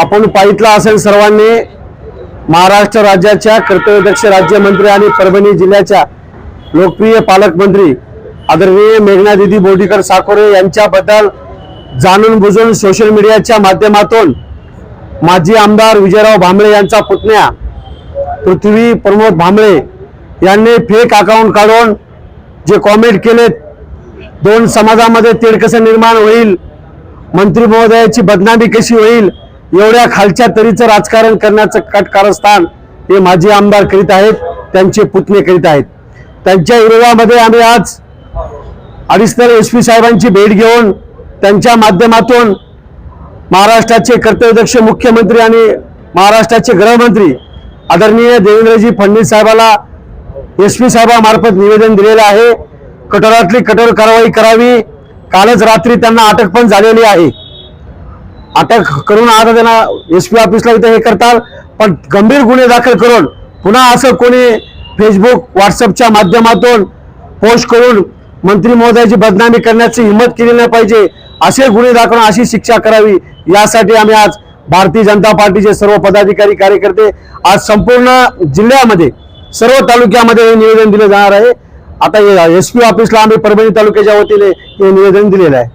आपण पाहितला असेल सर्वांनी महाराष्ट्र राज्याच्या कर्तव्यदक्ष राज्यमंत्री आणि परभणी जिल्ह्याच्या लोकप्रिय पालकमंत्री आदरणीय मेघनादिदी बोर्डीकर साकोरे यांच्याबद्दल जाणून बुजून सोशल मीडियाच्या माध्यमातून माजी आमदार विजयराव भांबळे यांचा पुतण्या पृथ्वी प्रमोद भांबळे यांनी फेक अकाउंट काढून जे कॉमेंट केलेत दोन समाजामध्ये तेडकसं निर्माण होईल मंत्री महोदयाची बदनामी कशी होईल एवढ्या खालच्या तरीचं राजकारण करण्याचं कट कारस्थान हे माजी आमदार करीत आहेत त्यांचे पुतणे करीत आहेत. त्यांच्या विरोधामध्ये आम्ही आज अडिशनल एस पी साहेबांची भेट घेऊन त्यांच्या माध्यमातून महाराष्ट्राचे कर्तव्यदक्ष मुख्यमंत्री आणि महाराष्ट्राचे गृहमंत्री आदरणीय देवेंद्रजी फडणवीस साहेबाला एस पी साहेबामार्फत निवेदन दिलेलं आहे. कठोरातली कठोर कारवाई करावी. कालच रात्री त्यांना अटक पण झालेली आहे. अटक करून आता त्यांना एस पी ऑफिसला इथे हे करतात पण गंभीर गुन्हे दाखल करून पुन्हा असं कोणी फेसबुक व्हॉट्सअपच्या माध्यमातून पोस्ट करून मंत्री महोदयाची बदनामी करण्याची हिंमत केली नाही पाहिजे असे गुन्हे दाखवून अशी शिक्षा करावी यासाठी आम्ही आज भारतीय जनता पार्टीचे सर्व पदाधिकारी कार्यकर्ते आज संपूर्ण जिल्ह्यामध्ये सर्व तालुक्यामध्ये हे निवेदन दिले जाणार आहे. आता एस पी ऑफिसला आम्ही परभणी तालुक्याच्या वतीने हे निवेदन दिलेलं आहे.